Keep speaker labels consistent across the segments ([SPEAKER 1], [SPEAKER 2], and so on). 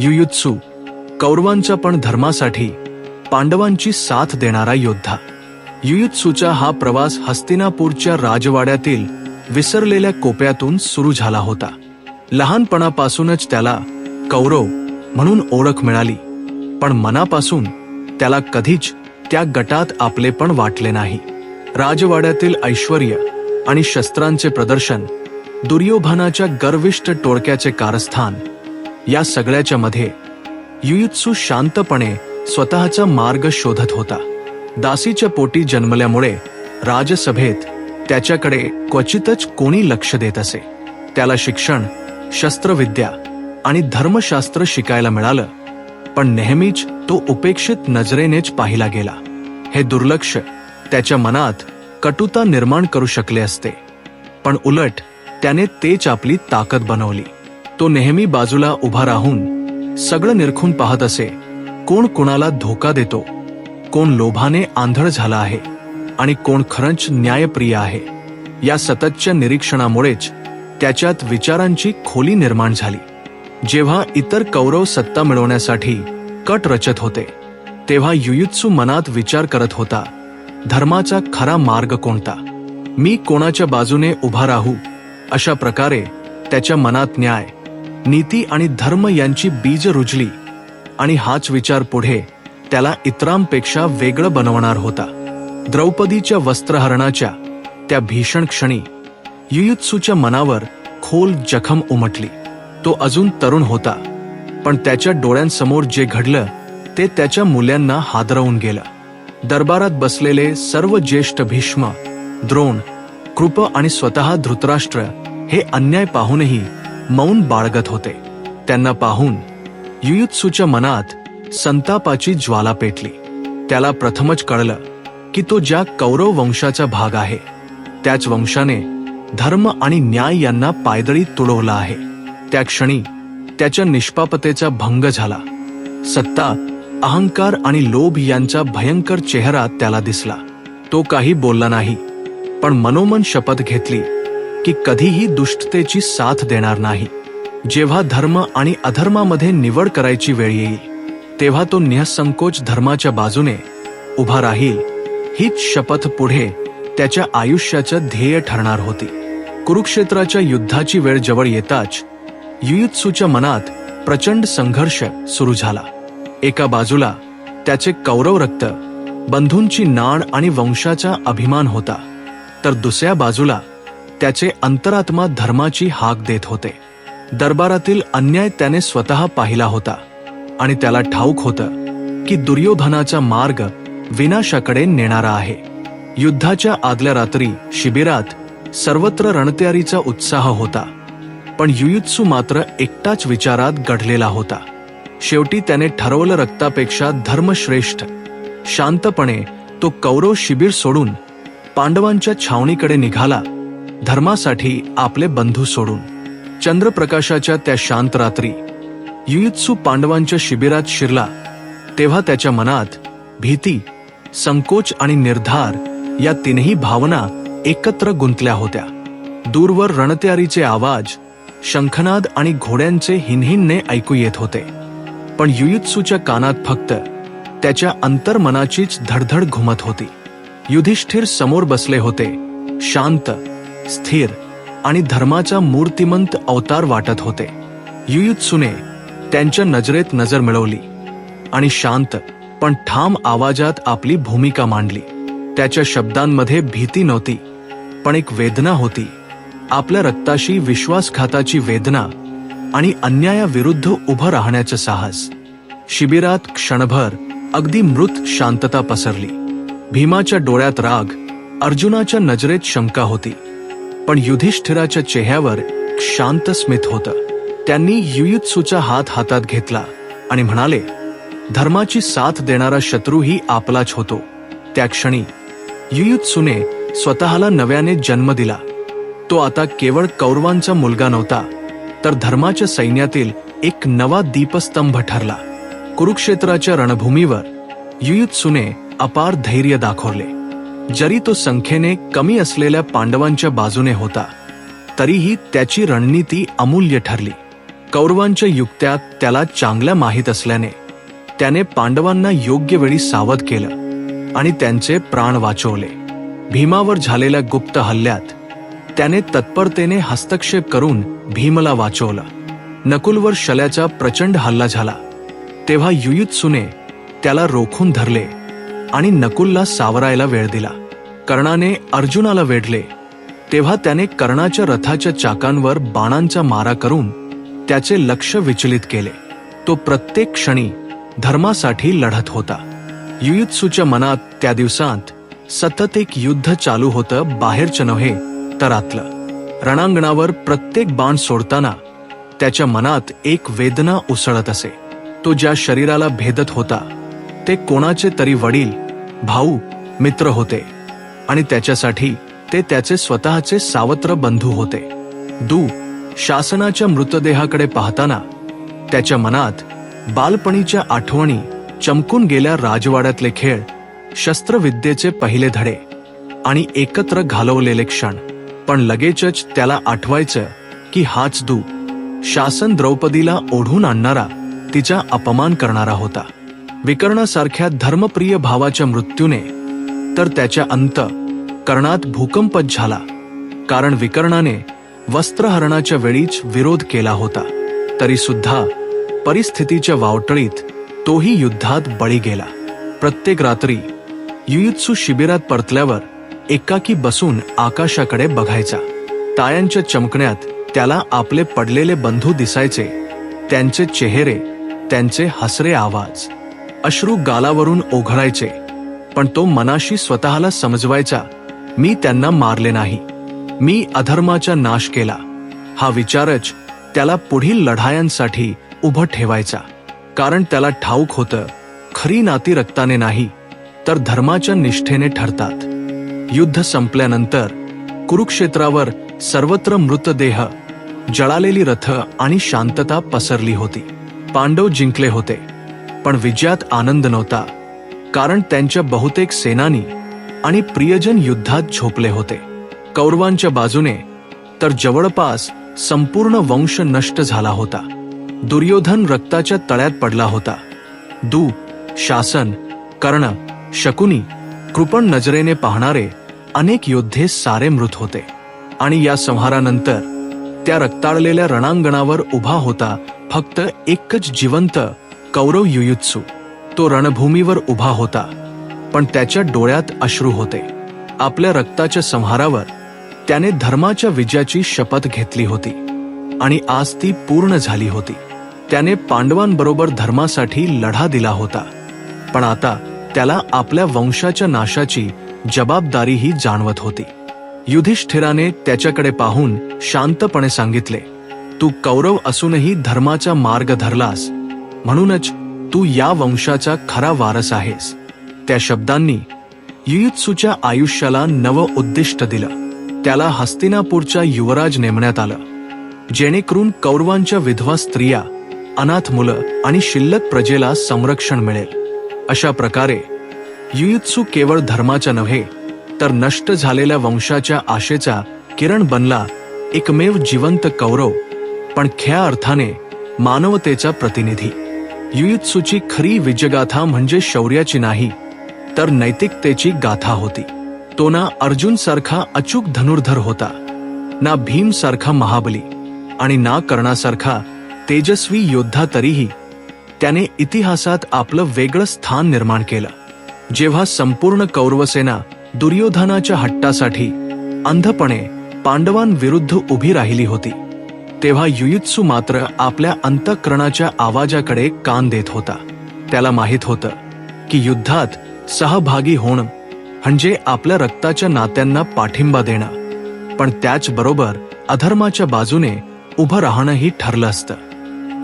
[SPEAKER 1] युयुत्सू कौरवांच्या पण धर्मासाठी पांडवांची साथ देणारा योद्धा. युयुत्सूचा हा प्रवास हस्तिनापूरच्या राजवाड्यातील विसरलेल्या कोप्यातून सुरू झाला होता. लहानपणापासूनच त्याला कौरव म्हणून ओळख मिळाली पण मनापासून त्याला कधीच त्या गटात आपले पण वाटले नाही. राजवाड्यातील ऐश्वर आणि शस्त्रांचे प्रदर्शन दुर्योधनाच्या गर्विष्ट टोळक्याचे कारस्थान या सगळ्याच्या मध्ये युयुत्सू शांतपणे स्वतःचा मार्ग शोधत होता. दासीच्या पोटी जन्मल्यामुळे राजसभेत त्याच्याकडे क्वचितच कोणी लक्ष देत असे. त्याला शिक्षण शस्त्रविद्या आणि धर्मशास्त्र शिकायला मिळालं पण नेहमीच तो उपेक्षित नजरेनेच पाहिला गेला. हे दुर्लक्ष त्याच्या मनात कटुता निर्माण करू शकले असते. पण उलट त्याने तेच आपली ताकद बनवली. तो नेहमी बाजूला उभा राहून सगळं निरखून पाहत असे. कोण कोणाला धोका देतो? कोण लोभाने आंधळ झाला आहे? आणि कोण खरंच न्यायप्रिय आहे? या सततच्या निरीक्षणामुळेच त्याच्यात विचारांची खोली निर्माण झाली. जेव्हा इतर कौरव सत्ता मिळवण्यासाठी कट रचत होते तेव्हा युयुत्सू मनात विचार करत होता धर्माचा खरा मार्ग कोणता? मी कोणाच्या बाजूने उभा राहू? अशा प्रकारे त्याच्या मनात न्याय नीती आणि धर्म यांची बीज रुजली आणि हाच विचार पुढे त्याला इतरांपेक्षा वेगळं बनवणार होता. द्रौपदीच्या वस्त्रहरणाच्या त्या भीषण क्षणी युयुत्सूच्या मनावर खोल जखम उमटली. तो अजून तरुण होता पण त्याच्या डोळ्यांसमोर जे घडलं ते त्याच्या मुल्यांना हादरवून गेलं. दरबारात बसलेले सर्व ज्येष्ठ भीष्म द्रोण कृप आणि स्वतः धृतराष्ट्र हे अन्याय पाहूनही मौन बाळगत होते. त्यांना पाहून युयुत्सूच्या मनात संतापाची ज्वाला पेटली. त्याला प्रथमच कळलं की तो ज्या कौरव वंशाचा भाग आहे त्याच वंशाने धर्म आणि न्याय यांना पायदळी तुडवला आहे. त्या क्षणी त्याच्या निष्पापतेचा भंग झाला. सत्ता अहंकार आणि लोभ यांचा भयंकर चेहरा त्याला दिसला. तो काही बोलला नाही पण मनोमन शपथ घेतली. की कधीही दुष्टतेची साथ देणार नाही. जेव्हा धर्म आणि अधर्मामध्ये निवड करायची वेळ येईल तेव्हा तो निःसंकोच धर्माच्या बाजूने उभा राहील. हीच शपथ पुढे त्याच्या आयुष्याचं ध्येय ठरणार होती. कुरुक्षेत्राच्या युद्धाची वेळ जवळ येताच युयुत्सूच्या मनात प्रचंड संघर्ष सुरू झाला. एका बाजूला त्याचे कौरव रक्त बंधूंची नाण आणि वंशाचा अभिमान होता. तर दुसऱ्या बाजूला त्याचे अंतरात्मा धर्माची हाक देत होते. दरबारातील अन्याय त्याने स्वतः पाहिला होता. आणि त्याला ठाऊक होतं की दुर्योधनाचा मार्ग विनाशाकडे नेणारा आहे. युद्धाच्या आदल्या रात्री शिबिरात सर्वत्र रणतयारीचा उत्साह होता. पण युयुत्सू मात्र एकटाच विचारात गढलेला होता. शेवटी त्याने ठरवलं रक्तापेक्षा धर्मश्रेष्ठ. शांतपणे तो कौरव शिबिर सोडून पांडवांच्या छावणीकडे निघाला. धर्मासाठी आपले बंधू सोडून चंद्रप्रकाशाच्या त्या शांत रात्री युयुत्सू पांडवांच्या शिबिरात शिरला तेव्हा त्याच्या मनात भीती संकोच आणि निर्धार या तीनही भावना एकत्र गुंतल्या होत्या. दूरवर रणत्यारीचे आवाज शंखनाद आणि घोड्यांचे हिनहिनने ऐकू येत होते. पण युयुत्सूच्या कानात फक्त त्याच्या अंतर्मनाचीच धडधड घुमत होती. युधिष्ठिर समोर बसले होते शांत स्थिर आणि धर्माचा मूर्तिमंत अवतार वाटत होते. युयुत्सुने त्यांच्या नजरेत नजर मिळवली आणि शांत पण ठाम आवाजात आपली भूमिका मांडली. त्याच्या शब्दांमध्ये भीती नव्हती पण एक वेदना होती. आपल्या रक्ताशी विश्वासघाताची वेदना आणि अन्यायाविरुद्ध उभं राहण्याचं साहस. शिबिरात क्षणभर अगदी मृत शांतता पसरली. भीमाच्या डोळ्यात राग अर्जुनाच्या नजरेत शंका होती. पण युधिष्ठिराच्या चेहऱ्यावर शांत स्मित होतं. त्यांनी युयुत्सूचा हात हातात घेतला आणि म्हणाले धर्माची साथ देणारा शत्रूही आपलाच होतो. त्या क्षणी युयुत्सूने स्वतःला नव्याने जन्म दिला. तो आता केवळ कौरवांचा मुलगा नव्हता तर धर्माच्या सैन्यातील एक नवा दीपस्तंभ ठरला. कुरुक्षेत्राच्या रणभूमीवर युयुत्सूने अपार धैर्य दाखवले. जरी तो संख्येने कमी असलेल्या पांडवांच्या बाजूने होता तरीही त्याची रणनीती अमूल्य ठरली. कौरवांच्या युक्त्या त्याला चांगल्या माहीत असल्याने त्याने पांडवांना योग्य वेळी सावध केलं आणि त्यांचे प्राण वाचवले. भीमावर झालेल्या गुप्त हल्ल्यात त्याने तत्परतेने हस्तक्षेप करून भीमला वाचवलं. नकुलवर शल्याचा प्रचंड हल्ला झाला. तेव्हा युयुत्सुने त्याला रोखून धरले. आणि नकुलला सावरायला वेळ दिला. कर्णाने अर्जुनाला वेढले. तेव्हा त्याने कर्णाच्या रथाच्या चाकांवर बाणांचा मारा करून त्याचे लक्ष विचलित केले. तो प्रत्येक क्षणी धर्मासाठी लढत होता. युयुत्सूच्या मनात त्या दिवसांत सतत एक युद्ध चालू होतं बाहेरचं नव्हे तर आतलं. रणांगणावर प्रत्येक बाण सोडताना त्याच्या मनात एक वेदना उसळत असे. तो ज्या शरीराला भेदत होता ते कोणाचे तरी वडील भाऊ मित्र होते. आणि त्याच्यासाठी ते त्याचे स्वतःचे सावत्र बंधू होते. दू शासनाच्या मृतदेहाकडे पाहताना त्याच्या मनात बालपणीच्या आठवणी चमकून गेल्या राजवाड्यातले खेळ शस्त्रविद्येचे पहिले धडे आणि एकत्र घालवलेले क्षण. पण लगेचच त्याला आठवायचं की हाच दू शासन द्रौपदीला ओढून आणणारा तिचा अपमान करणारा होता. विकर्णासारख्या धर्मप्रिय भावाच्या मृत्यूने तर त्याच्या अंत कर्णात भूकंपच झाला कारण विकर्णाने वस्त्रहरणाच्या वेळीच विरोध केला होता. तरी सुद्धा परिस्थितीच्या वावटळीत तोही युद्धात बळी गेला. प्रत्येक रात्री युयुत्सू शिबिरात परतल्यावर एकाकी बसून आकाशाकडे बघायचा. तायांच्या चमकण्यात त्याला आपले पडलेले बंधू दिसायचे त्यांचे चेहरे त्यांचे हसरे आवाज. अश्रू गालावरून ओघळायचे पण तो मनाशी स्वतःला समजवायचा मी त्यांना मारले नाही. मी अधर्माचा नाश केला. हा विचारच त्याला पुढील लढायांसाठी उभं ठेवायचा. कारण त्याला ठाऊक होतं खरी नाती रक्ताने नाही तर धर्माच्या निष्ठेने ठरतात. युद्ध संपल्यानंतर कुरुक्षेत्रावर सर्वत्र मृतदेह जळालेली रथ आणि शांतता पसरली होती. पांडव जिंकले होते. पण विजयात आनंद नव्हता कारण त्यांच्या बहुतेक सेनानी आणि प्रियजन युद्धात झोपले होते. कौरवांच्या बाजूने तर जवळपास संपूर्ण वंश नष्ट झाला होता. दुर्योधन रक्ताच्या तळ्यात पडला होता. दू शासन कर्ण शकुनी कृपण नजरेने पाहणारे अनेक योद्धे सारे मृत होते. आणि या संहारानंतर त्या रक्ताळलेल्या रणांगणावर उभा होता फक्त एकच जिवंत कौरव युयुत्सू. तो रणभूमीवर उभा होता पण त्याच्या डोळ्यात अश्रू होते. आपल्या रक्ताच्या संहारावर त्याने धर्माच्या विजयाची शपथ घेतली होती आणि आज ती पूर्ण झाली होती. त्याने पांडवांबरोबर धर्मासाठी लढा दिला होता पण आता त्याला आपल्या वंशाच्या नाशाची जबाबदारीही जाणवत होती. युधिष्ठिराने त्याच्याकडे पाहून शांतपणे सांगितले तू कौरव असूनही धर्माचा मार्ग धरलास म्हणूनच तू या वंशाचा खरा वारस आहेस. त्या शब्दांनी युयुत्सूच्या आयुष्याला नवं उद्दिष्ट दिलं. त्याला हस्तिनापूरच्या युवराज नेमण्यात आलं. जेणेकरून कौरवांच्या विधवा स्त्रिया अनाथ मुलं आणि शिल्लक प्रजेला संरक्षण मिळेल. अशा प्रकारे युयुत्सू केवळ धर्माचा नव्हे तर नष्ट झालेल्या वंशाच्या आशेचा किरण बनला एकमेव जिवंत कौरव पण ख्या अर्थाने मानवतेचा प्रतिनिधी. युयुत्सूची खरी विजयगाथा म्हणजे शौर्याची नाही तर नैतिकतेची गाथा होती. तो ना अर्जुन सारखा अचूक धनुर्धर होता ना भीम सारखा महाबली आणि ना कर्णासारखा तेजस्वी योद्धा तरीही त्याने इतिहासात आपलं वेगळं स्थान निर्माण केलं. जेव्हा संपूर्ण कौरवसेना दुर्योधनाच्या हट्टासाठी अंधपणे पांडवांविरुद्ध उभी राहिली होती तेव्हा युयुत्सू मात्र आपल्या अंतःकरणाच्या आवाजाकडे कान देत होता. त्याला माहीत होतं की युद्धात सहभागी होणं म्हणजे आपल्या रक्ताच्या नात्यांना पाठिंबा देणं. पण त्याचबरोबर अधर्माच्या बाजूने उभं राहणंही ठरलं असतं.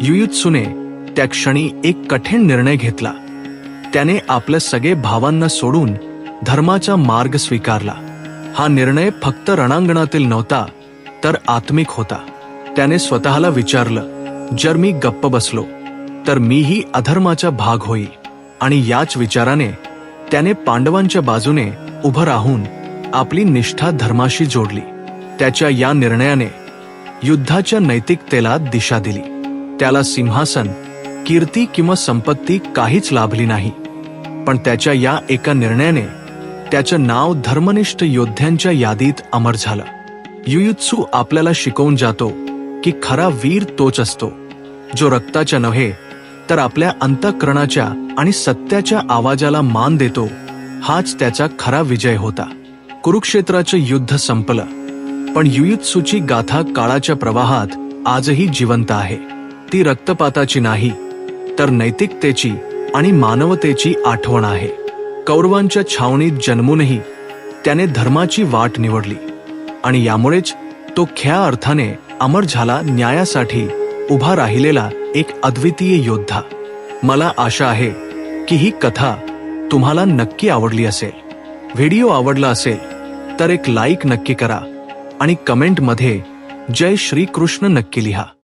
[SPEAKER 1] युयुत्सूने त्या क्षणी एक कठीण निर्णय घेतला. त्याने आपल्या सगळे भावांना सोडून धर्माचा मार्ग स्वीकारला. हा निर्णय फक्त रणांगणातील नव्हता तर आत्मिक होता. त्याने स्वतःला विचारलं जर मी गप्प बसलो तर मीही अधर्माचा भाग होई आणि याच विचाराने त्याने पांडवांच्या बाजूने उभं राहून आपली निष्ठा धर्माशी जोडली. त्याच्या या निर्णयाने युद्धाच्या नैतिकतेला दिशा दिली. त्याला सिंहासन कीर्ती किंवा संपत्ती काहीच लाभली नाही. पण त्याच्या या एका निर्णयाने त्याचं नाव धर्मनिष्ठ योद्ध्यांच्या यादीत अमर झालं. युयुत्सू आपल्याला शिकवून जातो की खरा वीर तोच असतो. जो रक्ताच्या नव्हे तर आपल्या अंतःकरणाच्या आणि सत्याच्या आवाजाला मान देतो. हाच त्याचा खरा विजय होता. कुरुक्षेत्राचं युद्ध संपलं. पण युयुत्सूची गाथा काळाच्या प्रवाहात आजही जिवंत आहे. ती रक्तपाताची नाही तर नैतिकतेची आणि मानवतेची आठवण आहे. कौरवांच्या छावणीत जन्मूनही त्याने धर्माची वाट निवडली. आणि यामुळेच तो ख्या अर्थाने अमर झाला न्यायासाठी उभा राहिलेला एक अद्वितीय योद्धा. मला आशा आहे की ही कथा तुम्हाला नक्की आवडली असेल. व्हिडिओ आवडला असेल तर एक लाईक नक्की करा आणि कमेंटमध्ये जय श्री कृष्ण नक्की लिहा.